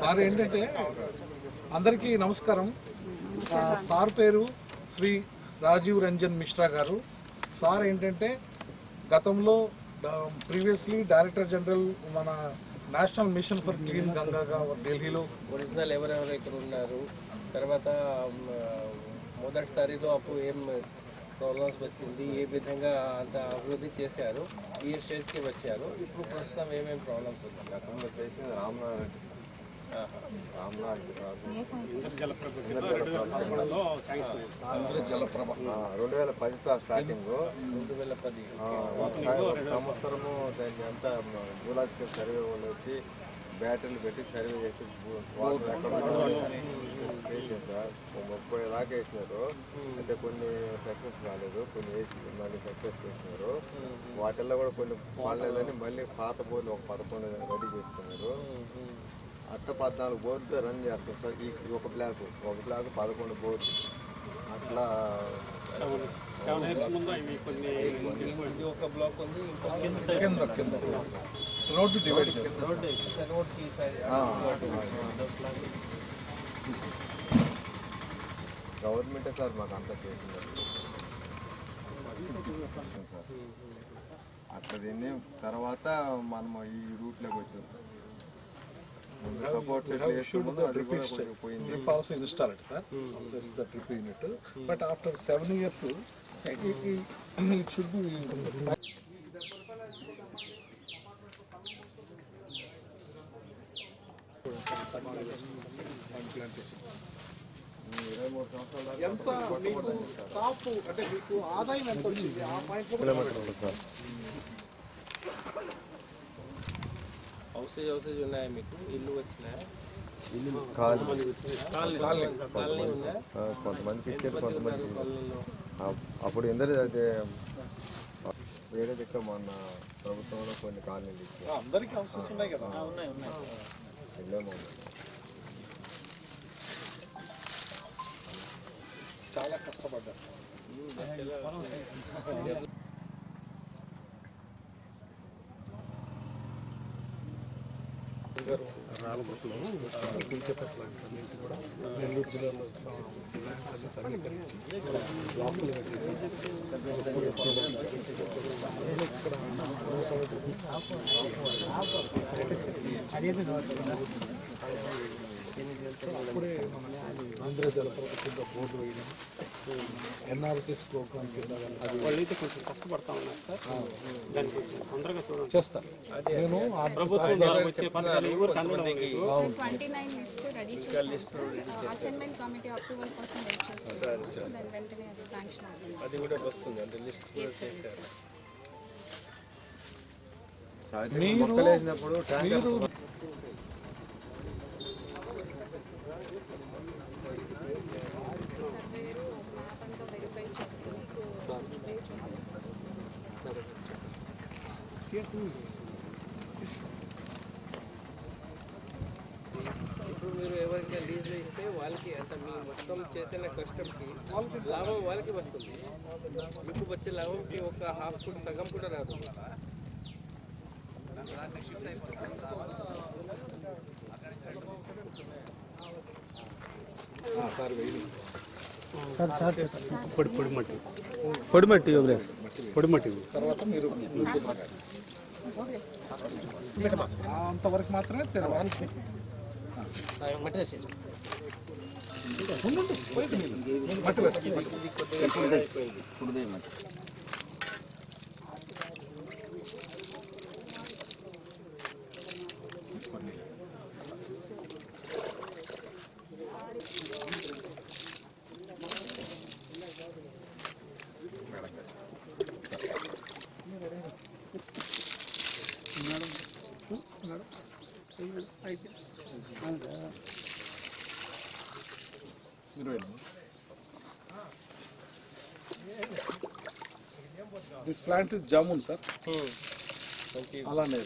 Sir ఏంటంటే అందరికీ నమస్కారం. సార్ పేరు శ్రీ రాజీవ్ రంజన్ మిశ్రా గారు. సార్ ఏంటంటే గతంలో ప్రీవియస్లీ డైరెక్టర్ జనరల్ మన నేషనల్ మిషన్ ఫర్ క్లీన్ గంగాగా ఢిల్లీలో ఒరిజినల్ ఎవరెవరు ఇక్కడ ఉన్నారు? తర్వాత మ, మొదటిసారిలో అప్పుడు ఏం ప్రాబ్లమ్స్ వచ్చింది ఏ విధంగా అంత అభివృద్ధి చేశారు ఈ స్టేజ్కి వచ్చారు ఇప్పుడు ప్రస్తుతం ఏమేమి ప్రాబ్లమ్స్ ఉన్నాయి? గతంలో చేసింది రామ్నాథ్ జలప్రభ. రెండు వేల పది సార్ స్టార్టింగ్ రెండు వేల పది. సంవత్సరము దాన్ని అంతా జూలాజికల్ సర్వే వాళ్ళు వచ్చి బ్యాటరీలు పెట్టి సర్వే చేసి సార్ ఒక ముప్పై దాకా వేసినారు. అయితే కొన్ని సక్సెస్ కాలేదు కొన్ని వేసి మళ్ళీ సక్సెస్ చేసినారు. వాటిల్లో కూడా కొన్ని పడలేదని మళ్ళీ పాత బోర్లు ఒక పదకొండు రెడీ చేసుకున్నారు అట్లా పద్నాలుగు బోర్డుతో రన్ చేస్తాం సార్ ఈ ఈ ఒక బ్లాక్ ఒక బ్లాక్ పదకొండు బోర్డు అట్లా ఇది ఒక బ్లాక్ ఉంది కింద కింద రోడ్డు డివైడ్ చేస్తారు గవర్నమెంటే సార్ మాకు అంత చేసింది సార్ అట్లా దీన్ని తర్వాత మనం ఈ రూట్లోకి వచ్చాం పోయింది policy also sir sir. Unit but after seven years It, should be. ఎంత మీకు టాప్ అంటే మీకు ఆదాయం ఎంత వచ్చింది ఆ పాయింట్ హౌసేజ్ హౌసేజ్ ఉన్నాయా మీకు ఇల్లు వచ్చినాయా ఇల్లు కాలనీ కాలనీ ఉన్నాయా కొంతమందికి కొంతమంది కాలనీలో అప్పుడు ఎందుకు అయితే వేరే దిక్క మొన్న ప్రభుత్వంలో కొన్ని కాలనీలు ఇచ్చారు అందరికి ఉన్నాయి కదా. వెళ్ళాము చాలా కష్టపడ్డారు. నెల్లూరు జిల్లాలో ల్యాండ్స్ అన్ని సమీకరించి బ్లాకులు కట్టేసి ఇక్కడ అప్పుడే మన ఆంధ్ర జలప్రభ బోర్డు వేయడం ఎన్ఆర్టీఎస్ ప్రోగ్రామ్ వాళ్ళైతే కొంచెం కష్టపడతా ఉన్నారు సార్. దానికి కొంచెం తొందరగా చూడండి. చేస్తాను నేను ఆ ప్రభుత్వం వచ్చే ఎవరు ట్వంటీ నైన్ లిస్ట్ రెడీ చేస్తాం అసైన్మెంట్ కమిటీ అప్రూవల్ కోసం వెయిట్ చేస్తాం దాని వెంటనే అది శాంక్షన్ అవుతుంది. అది కూడా వస్తుంది అంటే లిస్ట్ ట్యాంకర్ మీరు ఇప్పుడు మీరు ఎవరికైనా లీజ్లో ఇస్తే వాళ్ళకి అంత మీ మొత్తం చేసిన కష్టంకి లాభం వాళ్ళకి వస్తుంది మీకు వచ్చే లాభంకి ఒక హాఫ్ కూడా సగం కూడా రాదు సార్ వెయ్యి పొడి పొడి మట్టి పొడి మట్టి పొడి మట్టి తర్వాత మీరు అంతవరకు మాత్రమే తెరవాలి. మట్టి వేసుకో, మట్టి. ఇరవై ఎనిమిది. This plant is jamun sir అలానే